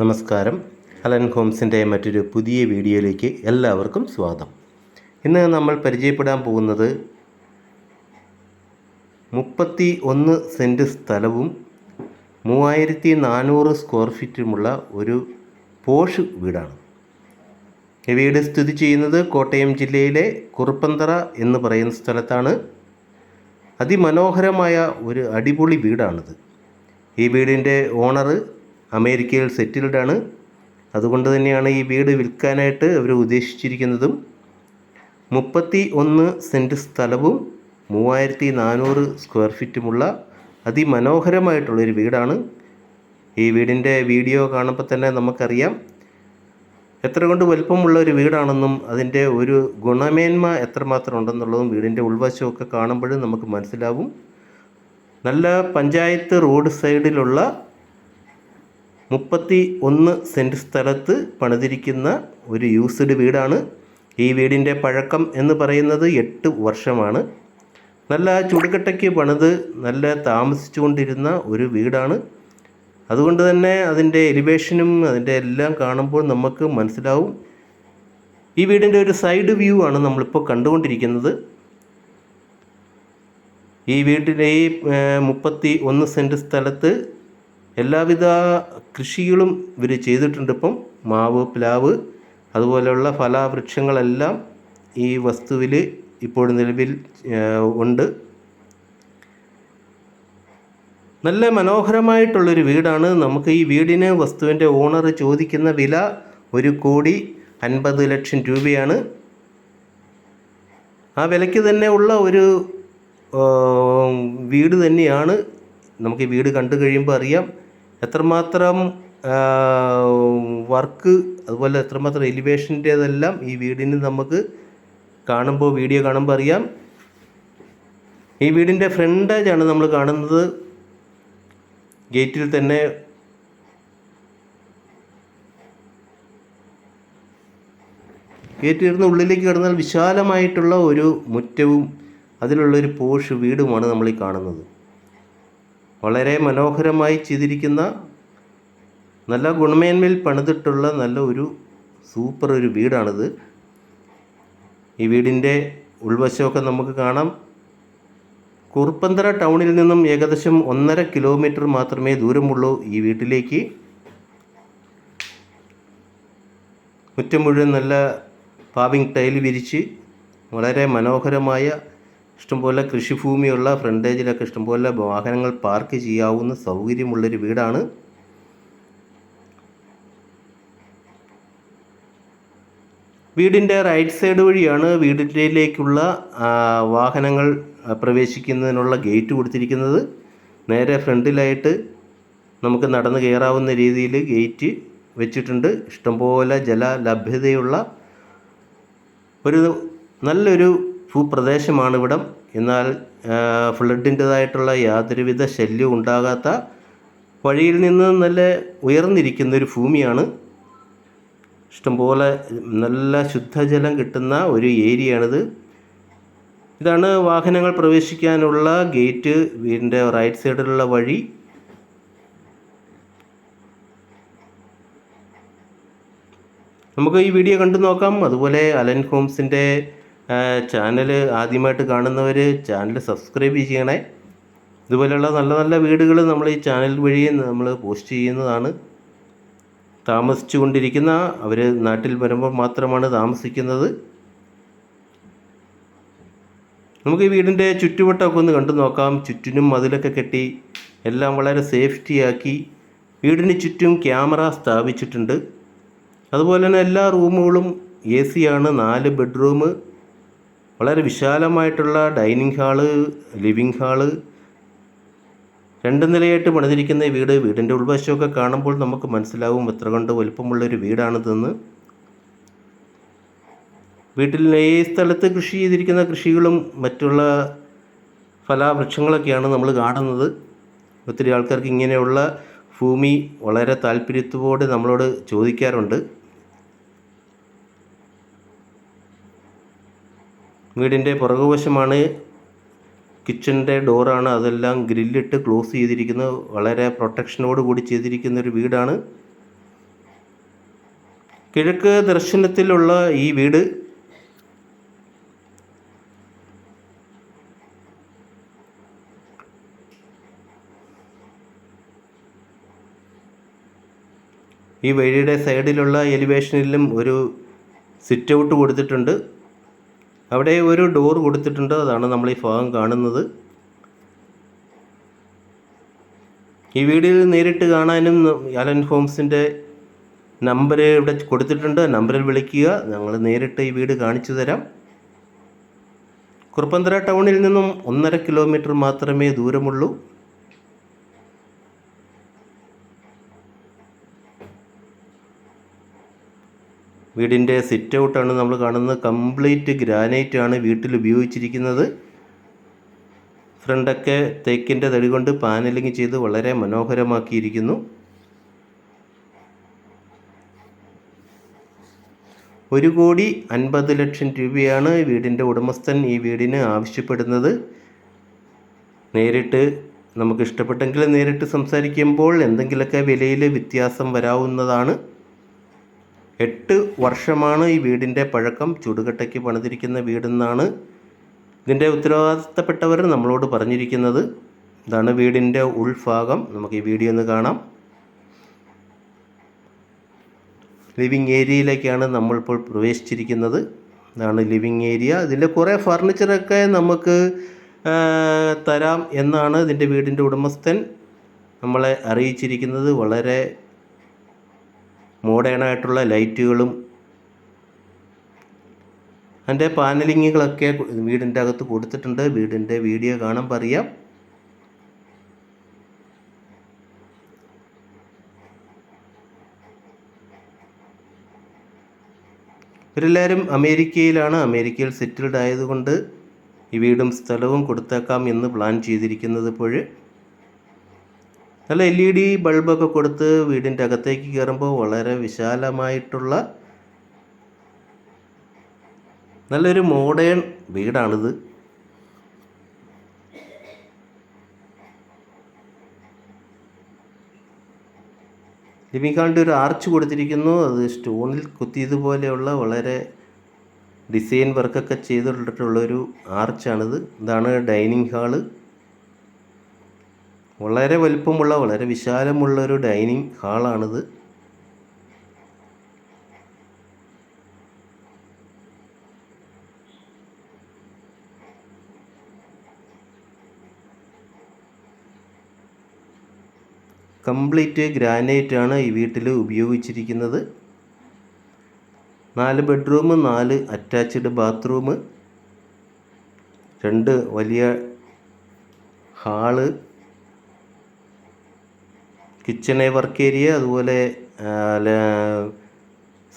നമസ്കാരം. അലൻ ഹോംസിന്റെ മറ്റൊരു പുതിയ വീഡിയോയിലേക്ക് എല്ലാവർക്കും സ്വാഗതം. ഇന്ന് നമ്മൾ പരിചയപ്പെടാൻ പോകുന്നത് മുപ്പത്തി ഒന്ന് സെന്റ് സ്ഥലവും മൂവായിരത്തി നാനൂറ് സ്ക്വയർ ഫീറ്റുമുള്ള ഒരു പോഷ് വീടാണ്. ഈ വീട് സ്ഥിതി ചെയ്യുന്നത് കോട്ടയം ജില്ലയിലെ കുറുപ്പന്തറ എന്ന് പറയുന്ന സ്ഥലത്താണ്. അതിമനോഹരമായ ഒരു അടിപൊളി വീടാണിത്. ഈ വീടിന്റെ ഓണർ അമേരിക്കയിൽ സെറ്റിൽഡ് ആണ്. അതുകൊണ്ട് തന്നെയാണ് ഈ വീട് വിൽക്കാനായിട്ട് അവർ ഉദ്ദേശിച്ചിരിക്കുന്നതും. മുപ്പത്തി ഒന്ന് സെന്റ് സ്ഥലവും മൂവായിരത്തി നാനൂറ് സ്ക്വയർ ഫീറ്റുമുള്ള അതിമനോഹരമായിട്ടുള്ളൊരു വീടാണ്. ഈ വീടിന്റെ വീഡിയോ കാണുമ്പോൾ തന്നെ നമുക്കറിയാം എത്ര കൊണ്ട് വലുപ്പമുള്ള ഒരു വീടാണെന്നും അതിന്റെ ഒരു ഗുണമേന്മ എത്രമാത്രം ഉണ്ടെന്നുള്ളതും വീടിന്റെ ഉൾവശമൊക്കെ കാണുമ്പോഴും നമുക്ക് മനസ്സിലാവും. നല്ല പഞ്ചായത്ത് റോഡ് സൈഡിലുള്ള മുപ്പത്തി ഒന്ന് സെന്റ് സ്ഥലത്ത് പണിതിരിക്കുന്ന ഒരു യൂസ്ഡ് വീടാണ്. ഈ വീടിന്റെ പഴക്കം എന്ന് പറയുന്നത് എട്ട് വർഷമാണ്. നല്ല ചുടുകട്ടയ്ക്ക് പണിത് നല്ല താമസിച്ചുകൊണ്ടിരുന്ന ഒരു വീടാണ്. അതുകൊണ്ട് തന്നെ അതിന്റെ എലിവേഷനും അതിന്റെ എല്ലാം കാണുമ്പോൾ നമുക്ക് മനസ്സിലാവും. ഈ വീടിന്റെ ഒരു സൈഡ് വ്യൂ ആണ് നമ്മളിപ്പോൾ കണ്ടുകൊണ്ടിരിക്കുന്നത്. ഈ വീട്ടിലെ ഈ മുപ്പത്തി ഒന്ന് സെന്റ് സ്ഥലത്ത് എല്ലാവിധ കൃഷികളും ഇവർ ചെയ്തിട്ടുണ്ട്. ഇപ്പം മാവ് പ്ലാവ് അതുപോലെയുള്ള ഫലവൃക്ഷങ്ങളെല്ലാം ഈ വസ്തുവിൽ ഇപ്പോൾ നിലവിൽ ഉണ്ട്. നല്ല മനോഹരമായിട്ടുള്ളൊരു വീടാണ്. നമുക്ക് ഈ വീടിന് വസ്തുവിന്റെ ഓണർ ചോദിക്കുന്ന വില ഒരു കോടി അൻപത് ലക്ഷം രൂപയാണ്. ആ വിലയ്ക്ക് തന്നെ ഉള്ള ഒരു വീട് തന്നെയാണ്. നമുക്ക് ഈ വീട് കണ്ടു കഴിയുമ്പോൾ അറിയാം. എത്രമാത്രം വർക്ക് അതുപോലെ എത്രമാത്രം എലിവേഷന്റേതെല്ലാം ഈ വീടിന് നമുക്ക് കാണുമ്പോൾ വീഡിയോ കാണുമ്പോൾ അറിയാം. ഈ വീടിന്റെ ഫ്രണ്ടേജാണ് നമ്മൾ കാണുന്നത്. ഗേറ്റിൽ തന്നെ ഗേറ്റ് ഇരുന്ന് ഉള്ളിലേക്ക് കിടന്നാൽ വിശാലമായിട്ടുള്ള ഒരു മുറ്റവും അതിലുള്ളൊരു പോഷ് വീടുമാണ് നമ്മൾ ഈ കാണുന്നത്. വളരെ മനോഹരമായി ചെയ്തിരിക്കുന്ന നല്ല ഗുണമേന്മയിൽ പണിതിട്ടുള്ള നല്ല ഒരു സൂപ്പർ ഒരു വീടാണിത്. ഈ വീടിന്റെ ഉൾവശമൊക്കെ നമുക്ക് കാണാം. കുറുപ്പന്തറ ടൗണിൽ നിന്നും ഏകദേശം ഒന്നര കിലോമീറ്റർ മാത്രമേ ദൂരമുള്ളൂ ഈ വീട്ടിലേക്ക്. മുറ്റം മുഴുവൻ നല്ല പാവിങ് ടൈൽ വിരിച്ച് വളരെ മനോഹരമായ ഇഷ്ടംപോലെ കൃഷിഭൂമിയുള്ള ഫ്രണ്ടേജിലൊക്കെ ഇഷ്ടംപോലെ വാഹനങ്ങൾ പാർക്ക് ചെയ്യാവുന്ന സൗകര്യമുള്ളൊരു വീടാണ്. വീടിന്റെ റൈറ്റ് സൈഡ് വഴിയാണ് വീടിലേക്കുള്ള വാഹനങ്ങൾ പ്രവേശിക്കുന്നതിനുള്ള ഗേറ്റ് കൊടുത്തിരിക്കുന്നത്. നേരെ ഫ്രണ്ടിലായിട്ട് നമുക്ക് നടന്ന് കയറാവുന്ന രീതിയിൽ ഗേറ്റ് വെച്ചിട്ടുണ്ട്. ഇഷ്ടംപോലെ ജല ലഭ്യതയുള്ള ഒരു നല്ലൊരു ഭൂപ്രദേശമാണ് ഇവിടം എന്നാൽ ഫ്ലഡിന്റെതായിട്ടുള്ള യാതൊരുവിധ ശല്യവും ഉണ്ടാകാത്ത വഴിയിൽ നിന്ന് നല്ല ഉയർന്നിരിക്കുന്ന ഒരു ഭൂമിയാണ്. ഇഷ്ടംപോലെ നല്ല ശുദ്ധജലം കിട്ടുന്ന ഒരു ഏരിയയാണിത്. ഇതാണ് വാഹനങ്ങൾ പ്രവേശിക്കാനുള്ള ഗേറ്റ് വീടിന്റെ റൈറ്റ് സൈഡിലുള്ള വഴി. നമുക്ക് ഈ വീഡിയോ കണ്ടു നോക്കാം. അതുപോലെ അലൻ ഹോംസിന്റെ ചാനൽ ആദ്യമായിട്ട് കാണുന്നവർ ചാനൽ സബ്സ്ക്രൈബ് ചെയ്യണേ. ഇതുപോലെയുള്ള നല്ല നല്ല വീടുകൾ നമ്മൾ ഈ ചാനൽ വഴി നമ്മൾ പോസ്റ്റ് ചെയ്യുന്നതാണ്. താമസിച്ചു കൊണ്ടിരിക്കുന്ന അവർ നാട്ടിൽ വരുമ്പോൾ മാത്രമാണ് താമസിക്കുന്നത്. നമുക്ക് ഈ വീടിന്റെ ചുറ്റുവട്ടമൊക്കെ ഒന്ന് കണ്ടു നോക്കാം. ചുറ്റിനും മതിലൊക്കെ കെട്ടി എല്ലാം വളരെ സേഫ്റ്റിയാക്കി വീടിന് ചുറ്റും ക്യാമറ സ്ഥാപിച്ചിട്ടുണ്ട്. അതുപോലെ തന്നെ എല്ലാ റൂമുകളും എ സിയാണ് നാല് ബെഡ്റൂം വളരെ വിശാലമായിട്ടുള്ള ഡൈനിങ് ഹാൾ ലിവിങ് ഹാൾ. രണ്ട് നിലയായിട്ട് പണിതിരിക്കുന്ന ഈ വീട് വീടിന്റെ ഉൾവശമൊക്കെ കാണുമ്പോൾ നമുക്ക് മനസ്സിലാവും എത്ര കൊണ്ട് വലുപ്പമുള്ളൊരു വീടാണിതെന്ന്. വീട്ടിൽ ഈ സ്ഥലത്ത് കൃഷി ചെയ്തിരിക്കുന്ന കൃഷികളും മറ്റുള്ള ഫലവൃക്ഷങ്ങളൊക്കെയാണ് നമ്മൾ കാണുന്നത്. ഒത്തിരി ആൾക്കാർക്ക് ഇങ്ങനെയുള്ള ഭൂമി വളരെ താല്പര്യത്തോടെ നമ്മളോട് ചോദിക്കാറുണ്ട്. വീടിന്റെ പുറകുവശമാണ് കിച്ചന്റെ ഡോറാണ്. അതെല്ലാം ഗ്രില്ലിട്ട് ക്ലോസ് ചെയ്തിരിക്കുന്നത് വളരെ പ്രൊട്ടക്ഷനോട് കൂടി ചെയ്തിരിക്കുന്ന ഒരു വീടാണ്. കിഴക്ക് ദർശനത്തിലുള്ള ഈ വീട് ഈ വഴിയുടെ സൈഡിലുള്ള എലിവേഷനിലും ഒരു സിറ്റ് ഔട്ട് കൊടുത്തിട്ടുണ്ട്. അവിടെ ഒരു ഡോർ കൊടുത്തിട്ടുണ്ട്. അതാണ് നമ്മൾ ഈ ഭാഗം കാണുന്നത്. ഈ വീഡിയോയിൽ നേരിട്ട് കാണാനും അലൻ ഹോംസിന്റെ നമ്പർ ഇവിടെ കൊടുത്തിട്ടുണ്ട്. നമ്പറിൽ വിളിക്കുക. ഞങ്ങൾ നേരിട്ട് ഈ വീട് കാണിച്ചു തരാം. കുറുപ്പന്തറ ടൗണിൽ നിന്നും ഒന്നര കിലോമീറ്റർ മാത്രമേ ദൂരമുള്ളൂ. വീടിന്റെ സിറ്റ് ഔട്ടാണ് നമ്മൾ കാണുന്നത്. കംപ്ലീറ്റ് ഗ്രാനൈറ്റ് ആണ് വീട്ടിൽ ഉപയോഗിച്ചിരിക്കുന്നത്. ഫ്രണ്ടൊക്കെ തേക്കിന്റെ തടി കൊണ്ട് പാനലിംഗ് ചെയ്ത് വളരെ മനോഹരമാക്കിയിരിക്കുന്നു. ഒരു കോടി അൻപത് ലക്ഷം രൂപയാണ് വീടിന്റെ ഉടമസ്ഥൻ ഈ വീടിന് ആവശ്യപ്പെടുന്നത്. നേരിട്ട് നമുക്ക് ഇഷ്ടപ്പെട്ടെങ്കിൽ നേരിട്ട് സംസാരിക്കുമ്പോൾ എന്തെങ്കിലുമൊക്കെ വിലയിൽ വ്യത്യാസം വരാവുന്നതാണ്. എട്ട് വർഷമാണ് ഈ വീടിന്റെ പഴക്കം. ചുടുകട്ടയ്ക്ക് പണിതിരിക്കുന്ന വീടെന്നാണ് ഇതിന്റെ ഉത്തരവാദിത്തപ്പെട്ടവർ നമ്മളോട് പറഞ്ഞിരിക്കുന്നത്. ഇതാണ് വീടിന്റെ ഉൾഭാഗം. നമുക്ക് ഈ വീഡിയോ ഒന്ന് കാണാം. ലിവിങ് ഏരിയയിലേക്കാണ് നമ്മളിപ്പോൾ പ്രവേശിച്ചിരിക്കുന്നത്. ഇതാണ് ലിവിങ് ഏരിയ. ഇതിന്റെ കുറേ ഫർണിച്ചറൊക്കെ നമുക്ക് തരാം എന്നാണ് ഇതിന്റെ വീടിന്റെ ഉടമസ്ഥൻ നമ്മളെ അറിയിച്ചിരിക്കുന്നത്. വളരെ മോഡേൺ ആയിട്ടുള്ള ലൈറ്റുകളും അതിന്റെ പാനലിങ്ങുകളൊക്കെ വീടിന്റെ അകത്ത് കൊടുത്തിട്ടുണ്ട്. വീടിന്റെ വീഡിയോ കാണുമ്പോൾ അറിയാം ഇവരെല്ലാവരും അമേരിക്കയിലാണ്. അമേരിക്കയിൽ സെറ്റിൽഡ് ആയതുകൊണ്ട് ഈ വീടും സ്ഥലവും കൊടുത്തേക്കാം എന്ന് പ്ലാൻ ചെയ്തിരിക്കുന്നത് ഇപ്പോൾ നല്ല എൽ ഇ ഡി ബൾബൊക്കെ കൊടുത്ത് വീടിന്റെ അകത്തേക്ക് കയറുമ്പോൾ വളരെ വിശാലമായിട്ടുള്ള നല്ലൊരു മോഡേൺ വീടാണിത്. ലിമിക്കാണ്ട് ഒരു ആർച്ച് കൊടുത്തിരിക്കുന്നു. അത് സ്റ്റോണിൽ കുത്തിയതുപോലെയുള്ള വളരെ ഡിസൈൻ വർക്കൊക്കെ ചെയ്തിട്ടുള്ളൊരു ആർച്ചാണിത് ഇതാണ് ഡൈനിങ് ഹാൾ വളരെ വലുപ്പമുള്ള വളരെ വിശാലമുള്ള ഒരു ഡൈനിങ് ഹാളാണിത്. കംപ്ലീറ്റ് ഗ്രാനൈറ്റ് ആണ് ഈ വീട്ടിൽ ഉപയോഗിച്ചിരിക്കുന്നത്. നാല് ബെഡ്റൂം നാല് അറ്റാച്ച്ഡ് ബാത്റൂം രണ്ട് വലിയ ഹാൾ കിച്ചണ് വർക്ക് ഏരിയ അതുപോലെ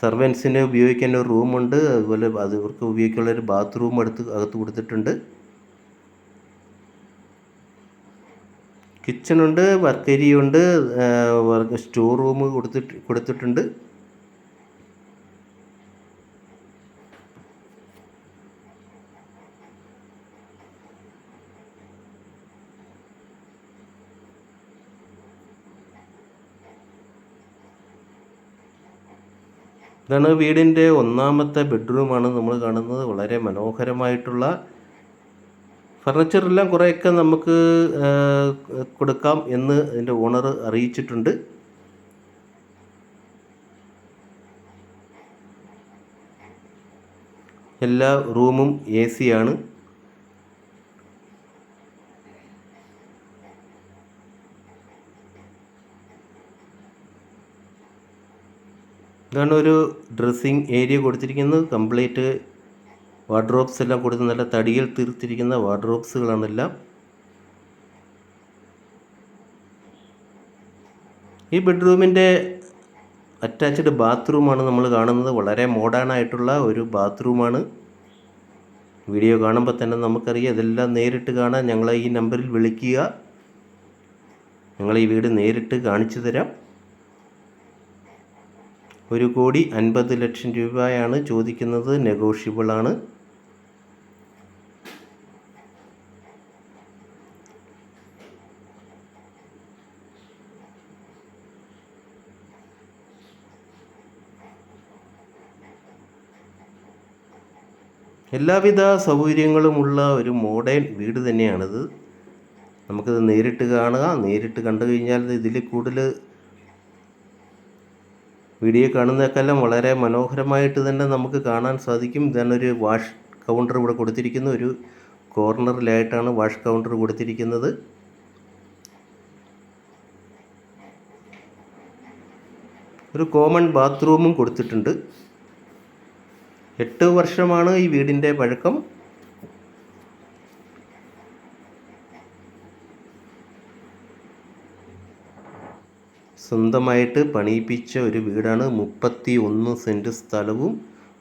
സർവൻസിന് ഉപയോഗിക്കേണ്ട ഒരു റൂമുണ്ട് അതുപോലെ അത് ഇവർക്ക് ഉപയോഗിക്കാനുള്ള ഒരു ബാത്റൂം എടുത്ത് അകത്ത് കൊടുത്തിട്ടുണ്ട്. കിച്ചണുണ്ട് വർക്ക് ഏരിയ ഉണ്ട് വർക്ക് സ്റ്റോർ റൂം കൊടുത്തിട്ട് കൊടുത്തിട്ടുണ്ട്. ഇതാണ് വീടിന്റെ ഒന്നാമത്തെ ബെഡ്റൂമാണ് നമ്മൾ കാണുന്നത്. വളരെ മനോഹരമായിട്ടുള്ള ഫർണിച്ചറെല്ലാം കുറേയൊക്കെ നമുക്ക് കൊടുക്കാം എന്ന് ഇതിന്റെ ഓണർ അറിയിച്ചിട്ടുണ്ട്. എല്ലാ റൂമും എ സി ഇതാണ് ഒരു ഡ്രസ്സിങ് ഏരിയ കൊടുത്തിരിക്കുന്നത്. കംപ്ലീറ്റ് വാർഡ്രോബ്സ് എല്ലാം കൊടുത്ത് നല്ല തടിയിൽ തീർത്തിരിക്കുന്ന വാർഡ്രോബ്സുകളാണെല്ലാം ഈ ബെഡ്റൂമിന്റെ അറ്റാച്ച്ഡ് ബാത്റൂമാണ് നമ്മൾ കാണുന്നത്. വളരെ മോഡേൺ ആയിട്ടുള്ള ഒരു ബാത്റൂമാണ് വീഡിയോ കാണുമ്പോൾ തന്നെ നമുക്കറിയാം. ഇതെല്ലാം നേരിട്ട് കാണാൻ ഞങ്ങളെ ഈ നമ്പറിൽ വിളിക്കുക. ഞങ്ങൾ ഈ വീട് നേരിട്ട് കാണിച്ചു തരാം. ഒരു കോടി അൻപത് ലക്ഷം രൂപയാണ് ചോദിക്കുന്നത്. നെഗോഷ്യബിളാണ് എല്ലാവിധ സൗകര്യങ്ങളുമുള്ള ഒരു മോഡേൺ വീട് തന്നെയാണിത്. നമുക്കിത് നേരിട്ട് കാണുക. നേരിട്ട് കണ്ടു കഴിഞ്ഞാൽ ഇതിൽ കൂടുതൽ വീഡിയോ കാണുന്നതൊക്കെല്ലാം വളരെ മനോഹരമായിട്ട് തന്നെ നമുക്ക് കാണാൻ സാധിക്കും. ഇതാണൊരു വാഷ് കൗണ്ടർ ഇവിടെ കൊടുത്തിരിക്കുന്നു. ഒരു കോർണറിലായിട്ടാണ് വാഷ് കൗണ്ടർ കൊടുത്തിരിക്കുന്നത്. ഒരു കോമൺ ബാത്റൂമും കൊടുത്തിട്ടുണ്ട്. എട്ട് വർഷമാണ് ഈ വീടിന്റെ പഴക്കം. സ്വന്തമായിട്ട് പണിയിപ്പിച്ച ഒരു വീടാണ്. മുപ്പത്തി ഒന്ന് സെന്റ് സ്ഥലവും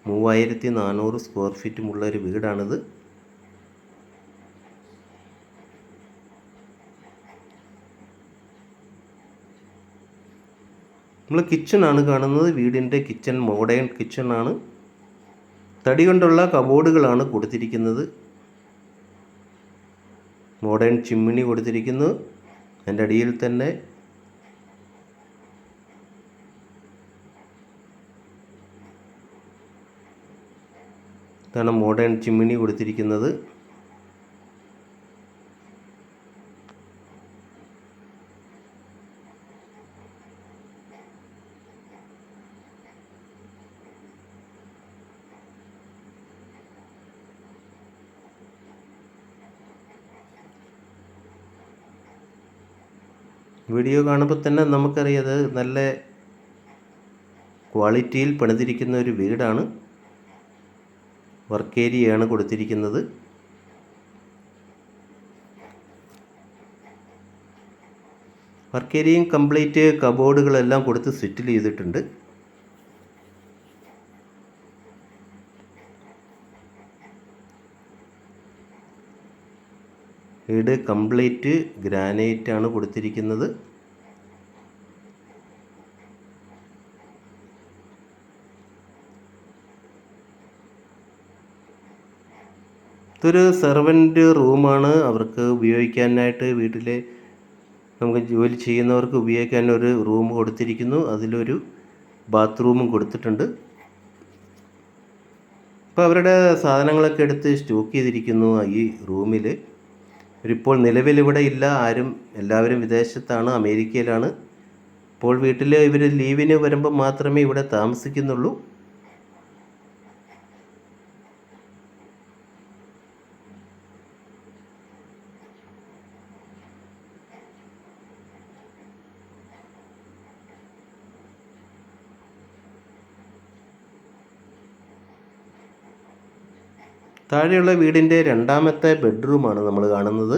മൂവായിരത്തി നാനൂറ് സ്ക്വയർ ഫീറ്റുമുള്ള ഒരു വീടാണിത്. നമ്മൾ കിച്ചണാണ് കാണുന്നത്. വീടിന്റെ കിച്ചൺ മോഡേൺ കിച്ചണാണ്. തടി കൊണ്ടുള്ള കബോർഡുകളാണ് കൊടുത്തിരിക്കുന്നത്. മോഡേൺ ചിമ്മിണി കൊടുത്തിരിക്കുന്നു. അതിന്റെ അടിയിൽ തന്നെ ഇതാണ് മോഡേൺ ചിമ്മിണി കൊടുത്തിരിക്കുന്നത്. വീഡിയോ കാണുമ്പോൾ തന്നെ നമുക്കറിയാം അത് നല്ല ക്വാളിറ്റിയിൽ പണിതിരിക്കുന്ന ഒരു വീടാണ്. വർക്ക് ഏരിയയാണ് കൊടുത്തിരിക്കുന്നത്. വർക്ക് ഏരിയയും കംപ്ലീറ്റ് കബോർഡുകളെല്ലാം കൊടുത്ത് സെറ്റിൽ ചെയ്തിട്ടുണ്ട്. വീട് കംപ്ലീറ്റ് ഗ്രാനൈറ്റ് ആണ് കൊടുത്തിരിക്കുന്നത്. ഇതൊരു സെർവന്റ് റൂമാണ്. അവർക്ക് ഉപയോഗിക്കാനായിട്ട് വീട്ടിൽ നമുക്ക് ജോലി ചെയ്യുന്നവർക്ക് ഉപയോഗിക്കാൻ ഒരു റൂം കൊടുത്തിരിക്കുന്നു. അതിലൊരു ബാത്റൂമും കൊടുത്തിട്ടുണ്ട്. അപ്പോൾ അവരുടെ സാധനങ്ങളൊക്കെ എടുത്ത് സ്റ്റോക്ക് ചെയ്തിരിക്കുന്നു ഈ റൂമിൽ ഇവരിപ്പോൾ നിലവിലിവിടെ ഇല്ല. ആരും എല്ലാവരും വിദേശത്താണ് അമേരിക്കയിലാണ്. ഇപ്പോൾ വീട്ടിൽ ഇവർ ലീവിന് വരുമ്പോൾ മാത്രമേ ഇവിടെ താമസിക്കുന്നുള്ളൂ. താഴെയുള്ള വീടിന്റെ രണ്ടാമത്തെ ബെഡ്റൂമാണ് നമ്മൾ കാണുന്നത്.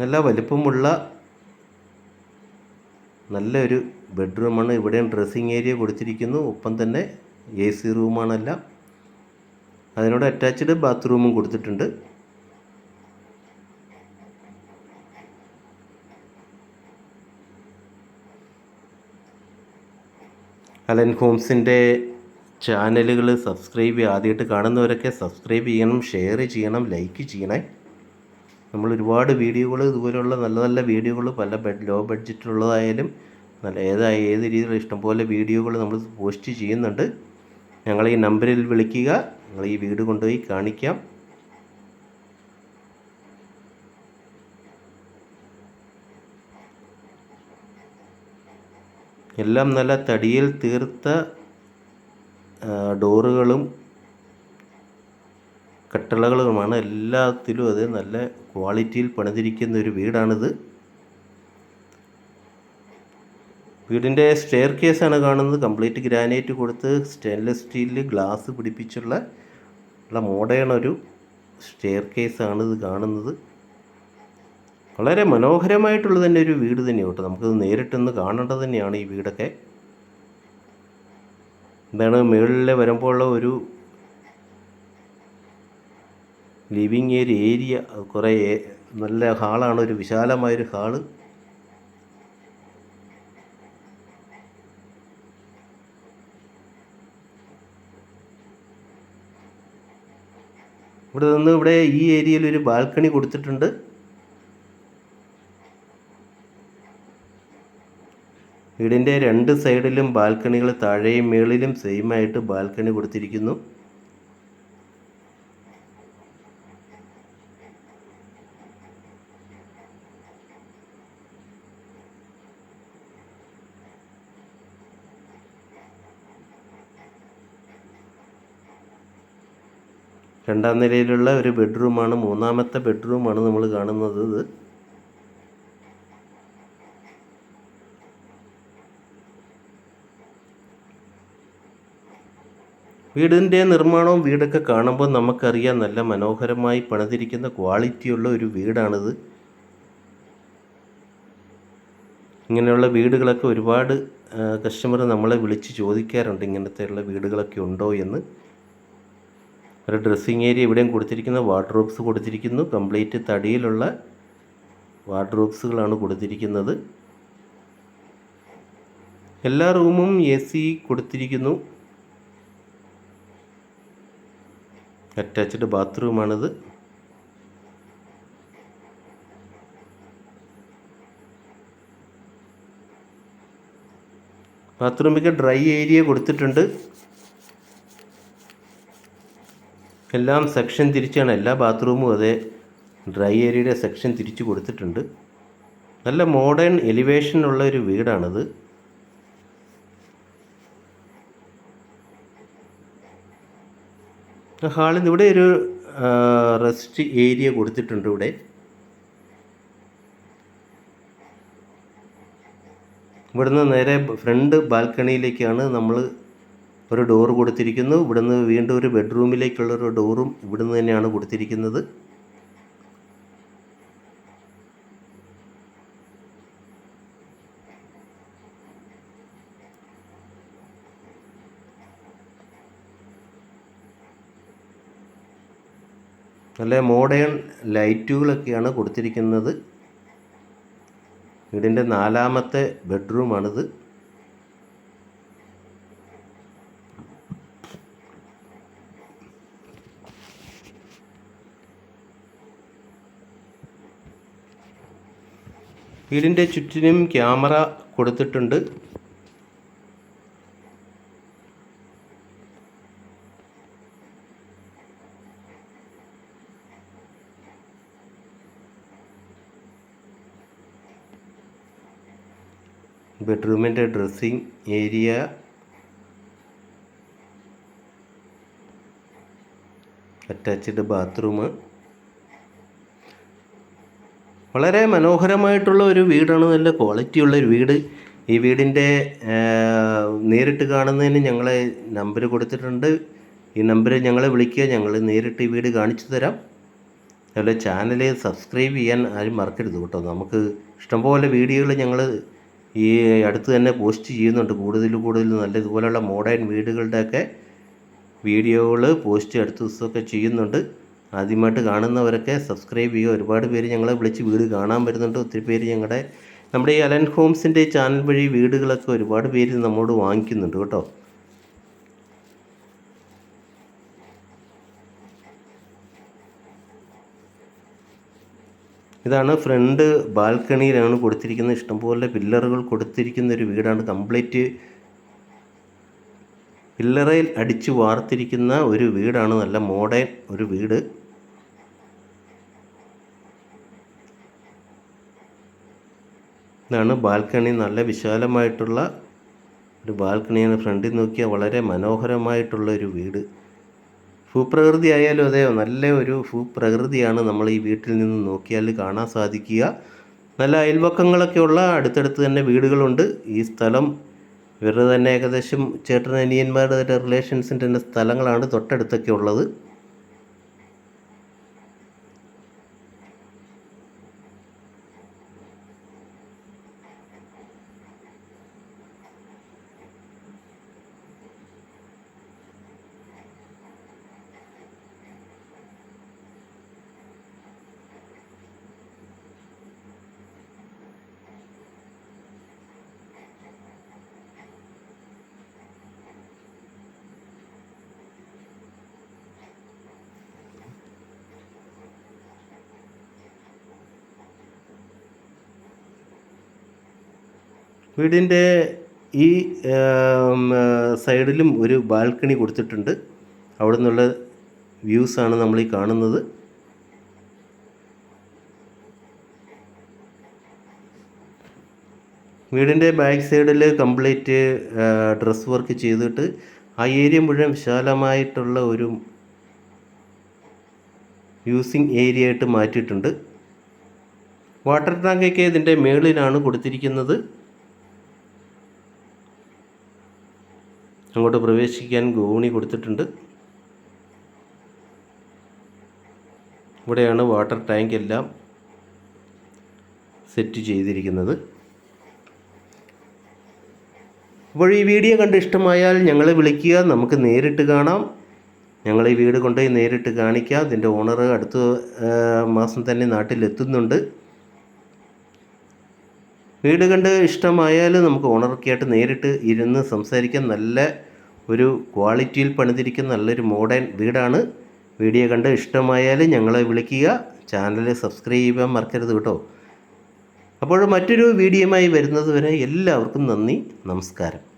നല്ല വലുപ്പമുള്ള നല്ലൊരു ബെഡ്റൂമാണ്. ഇവിടെയും ഡ്രസ്സിങ് ഏരിയ കൊടുത്തിരിക്കുന്നു. ഒപ്പം തന്നെ എ സി റൂമാണെല്ലാം. അതിനോട് അറ്റാച്ച്ഡ് ബാത്റൂമും കൊടുത്തിട്ടുണ്ട്. അലൻ ഹോംസിന്റെ ചാനലുകൾ സബ്സ്ക്രൈബ് ആദ്യമായിട്ട് കാണുന്നവരൊക്കെ സബ്സ്ക്രൈബ് ചെയ്യണം ഷെയർ ചെയ്യണം ലൈക്ക് ചെയ്യണേ. നമ്മൾ ഒരുപാട് വീഡിയോകൾ ഇതുപോലെയുള്ള നല്ല നല്ല വീഡിയോകൾ പല ബഡ് ലോ ബഡ്ജറ്റിലുള്ളതായാലും നല്ല ഏതായ ഏത് രീതിയിലുള്ള ഇഷ്ടംപോലെ വീഡിയോകൾ നമ്മൾ പോസ്റ്റ് ചെയ്യുന്നുണ്ട്. ഞങ്ങളെ ഈ നമ്പറിൽ വിളിക്കുക ഞങ്ങൾ ഈ വീട് കൊണ്ടുപോയി കാണിക്കാം. എല്ലാം നല്ല തടിയിൽ തീർത്ത ഡോറുകളും കട്ടളകളുമാണ്. എല്ലാത്തിലും അത് നല്ല ക്വാളിറ്റിയിൽ പണിതിരിക്കുന്ന ഒരു വീടാണിത്. വീടിന്റെ സ്റ്റെയർ കേസാണ് കാണുന്നത്. കംപ്ലീറ്റ് ഗ്രാനൈറ്റ് കൊടുത്ത് സ്റ്റെയിൻലെസ് സ്റ്റീലിൽ ഗ്ലാസ് പിടിപ്പിച്ചുള്ള ഉള്ള മോഡേൺ ഒരു സ്റ്റെയർ കേസാണ് ഇത് കാണുന്നത്. വളരെ മനോഹരമായിട്ടുള്ള തന്നെ ഒരു വീട് തന്നെയാണ് കേട്ടോ. നമുക്കത് നേരിട്ടൊന്ന് കാണേണ്ടത് തന്നെയാണ് ഈ വീടൊക്കെ. എന്താണ് മുകളിൽ വരുമ്പോഴുള്ള ഒരു ലിവിങ് ഒരു ഏരിയ. കുറേ നല്ല ഹാളാണ് ഒരു വിശാലമായൊരു ഹാൾ. ഇവിടെ നിന്ന് ഇവിടെ ഈ ഏരിയയിൽ ഒരു ബാൽക്കണി കൊടുത്തിട്ടുണ്ട്. വീടിന്റെ രണ്ട് സൈഡിലും ബാൽക്കണികൾ താഴെയും മേളിലും സെയിം ആയിട്ട് ബാൽക്കണി കൊടുത്തിരിക്കുന്നു. രണ്ടാം നിലയിലുള്ള ഒരു ബെഡ്റൂമാണ് മൂന്നാമത്തെ ബെഡ്റൂമാണ് നമ്മൾ കാണുന്നത്. വീടിന്റെ നിർമ്മാണവും വീടൊക്കെ കാണുമ്പോൾ നമുക്കറിയാം നല്ല മനോഹരമായി പണിതിരിക്കുന്ന ക്വാളിറ്റിയുള്ള ഒരു വീടാണിത്. ഇങ്ങനെയുള്ള വീടുകളൊക്കെ ഒരുപാട് കസ്റ്റമർ നമ്മളെ വിളിച്ച് ചോദിക്കാറുണ്ട് ഇങ്ങനത്തെയുള്ള വീടുകളൊക്കെ ഉണ്ടോ എന്ന്. ഒരു ഡ്രസ്സിങ് ഏരിയ ഇവിടെയും കൊടുത്തിരിക്കുന്ന വാർഡ്രോബ്സ് കൊടുത്തിരിക്കുന്നു കംപ്ലീറ്റ് തടിയിലുള്ള വാർഡ്രോബ്സുകളാണ് കൊടുത്തിരിക്കുന്നത്. എല്ലാ റൂമും എ സി കൊടുത്തിരിക്കുന്നു. അറ്റാച്ച്ഡ് ബാത്റൂമാണിത് ബാത്റൂമിലേക്ക് ഡ്രൈ ഏരിയ കൊടുത്തിട്ടുണ്ട്. എല്ലാം സെക്ഷൻ തിരിച്ചാണ്. എല്ലാ ബാത്റൂമും അതേ ഡ്രൈ ഏരിയയുടെ സെക്ഷൻ തിരിച്ചു കൊടുത്തിട്ടുണ്ട്. നല്ല മോഡേൺ എലിവേഷനുള്ള ഒരു വീടാണിത്. ഹാളിൽ നിന്ന് ഇവിടെ ഒരു റെസ്റ്റ് ഏരിയ കൊടുത്തിട്ടുണ്ട് ഇവിടെ. ഇവിടുന്ന് നേരെ ഫ്രണ്ട് ബാൽക്കണിയിലേക്കാണ് നമ്മൾ ഒരു ഡോറ് കൊടുത്തിരിക്കുന്നു ഇവിടുന്ന് വീണ്ടും ഒരു ബെഡ്റൂമിലേക്കുള്ള ഒരു ഡോറും ഇവിടുന്ന് തന്നെയാണ് കൊടുത്തിരിക്കുന്നത്. നല്ല മോഡേൺ ലൈറ്റുകളൊക്കെയാണ് കൊടുത്തിരിക്കുന്നത്. വീടിന്റെ നാലാമത്തെ ബെഡ്റൂമാണിത്. വീടിന്റെ ചുറ്റിനും ക്യാമറ കൊടുത്തിട്ടുണ്ട്. Dressing area. Attached bathroom. വളരെ മനോഹരമായിട്ടുള്ള ഒരു വീടാണ്. നല്ല ക്വാളിറ്റി ഉള്ള ഒരു വീട്. ഈ വീടിന്റെ നേരിട്ട് കാണുന്നതിന് ഞങ്ങളെ നമ്പർ കൊടുത്തിട്ടുണ്ട്. ഈ നമ്പറിൽ ഞങ്ങളെ വിളിക്കുക. ഞങ്ങൾ നേരിട്ട് ഈ വീട് കാണിച്ചു തരാം. അതുപോലെ ചാനൽ സബ്സ്ക്രൈബ് ചെയ്യാൻ ആരും മറക്കരുത് കേട്ടോ. നമുക്ക് ഇഷ്ടംപോലെ വീഡിയോകൾ ഞങ്ങൾ ഈ അടുത്ത് തന്നെ പോസ്റ്റ് ചെയ്യുന്നുണ്ട്. കൂടുതൽ കൂടുതൽ നല്ല ഇതുപോലെയുള്ള മോഡേൺ വീടുകളുടെയൊക്കെ വീഡിയോകൾ പോസ്റ്റ് അടുത്ത ദിവസമൊക്കെ ചെയ്യുന്നുണ്ട്. ആദ്യമായിട്ട് കാണുന്നവരൊക്കെ സബ്സ്ക്രൈബ് ചെയ്യുക. ഒരുപാട് പേര് ഞങ്ങളെ വിളിച്ച് വീട് കാണാൻ വരുന്നുണ്ട്. ഒത്തിരി പേര് ഞങ്ങളുടെ നമ്മുടെ ഈ അലൻ ഹോംസിന്റെ ചാനൽ വഴി വീടുകളൊക്കെ ഒരുപാട് പേര് നമ്മോട് വാങ്ങിക്കുന്നുണ്ട് കേട്ടോ. ഇതാണ് ഫ്രണ്ട് ബാൽക്കണിയിലാണ് കൊടുത്തിരിക്കുന്നത് ഇഷ്ടംപോലെ പില്ലറുകൾ കൊടുത്തിരിക്കുന്ന ഒരു വീടാണ്. കംപ്ലീറ്റ് പില്ലറയിൽ അടിച്ചു വാർത്തിരിക്കുന്ന ഒരു വീടാണ്. നല്ല മോഡേൺ ഒരു വീട്. ഇതാണ് ബാൽക്കണി. നല്ല വിശാലമായിട്ടുള്ള ഒരു ബാൽക്കണിയാണ്. ഫ്രണ്ടിൽ നോക്കിയാൽ വളരെ മനോഹരമായിട്ടുള്ള ഒരു വീട്. ഭൂപ്രകൃതി ആയാലും അതെ നല്ല ഒരു ഭൂപ്രകൃതിയാണ് നമ്മൾ ഈ വീട്ടിൽ നിന്ന് നോക്കിയാൽ കാണാൻ സാധിക്കുക. നല്ല അയൽവക്കങ്ങളൊക്കെ ഉള്ള അടുത്തടുത്ത് തന്നെ വീടുകളുണ്ട്. ഈ സ്ഥലം ഇവരുടെ തന്നെ ഏകദേശം ചേട്ടൻ അനിയന്മാരുടെ റിലേഷൻസിന്റെ തന്നെ സ്ഥലങ്ങളാണ് തൊട്ടടുത്തൊക്കെ ഉള്ളത്. വീടിന്റെ ഈ സൈഡിലും ഒരു ബാൽക്കണി കൊടുത്തിട്ടുണ്ട്. അവിടെ നിന്നുള്ള വ്യൂസാണ് നമ്മൾ ഈ കാണുന്നത്. വീടിന്റെ ബാക്ക് സൈഡിൽ കംപ്ലീറ്റ് ഡ്രസ് വർക്ക് ചെയ്തിട്ട് ആ ഏരിയ മുഴുവൻ വിശാലമായിട്ടുള്ള ഒരു യൂസിങ് ഏരിയ ആയിട്ട് മാറ്റിയിട്ടുണ്ട്. വാട്ടർ ടാങ്കൊക്കെ ഇതിന്റെ മുകളിലാണ് കൊടുത്തിരിക്കുന്നത്. അങ്ങോട്ട് പ്രവേശിക്കാൻ ഗോണി കൊടുത്തിട്ടുണ്ട്. ഇവിടെയാണ് വാട്ടർ ടാങ്ക് എല്ലാം സെറ്റ് ചെയ്തിരിക്കുന്നത്. അപ്പോൾ ഈ വീഡിയോ കണ്ട് ഇഷ്ടമായാൽ ഞങ്ങളെ വിളിക്കുക. നമുക്ക് നേരിട്ട് കാണാം. ഞങ്ങൾ ഈ വീട് കൊണ്ടുപോയി നേരിട്ട് കാണിക്കാം. ഇതിന്റെ ഓണർ അടുത്ത മാസം തന്നെ നാട്ടിലെത്തുന്നുണ്ട്. വീട് കണ്ട് ഇഷ്ടമായാൽ നമുക്ക് ഓണറൊക്കെ ആയിട്ട് നേരിട്ട് ഇരുന്ന് സംസാരിക്കാൻ നല്ല ഒരു ക്വാളിറ്റിയിൽ പണിതിരിക്കുന്ന നല്ലൊരു മോഡേൺ വീടാണ്. വീഡിയോ കണ്ട് ഇഷ്ടമായാൽ ഞങ്ങളെ വിളിക്കുക. ചാനൽ സബ്സ്ക്രൈബ് ചെയ്യാൻ മറക്കരുത് കേട്ടോ. അപ്പോൾ മറ്റൊരു വീഡിയോയുമായി വരുന്നത് വരെ എല്ലാവർക്കും നന്ദി. നമസ്കാരം.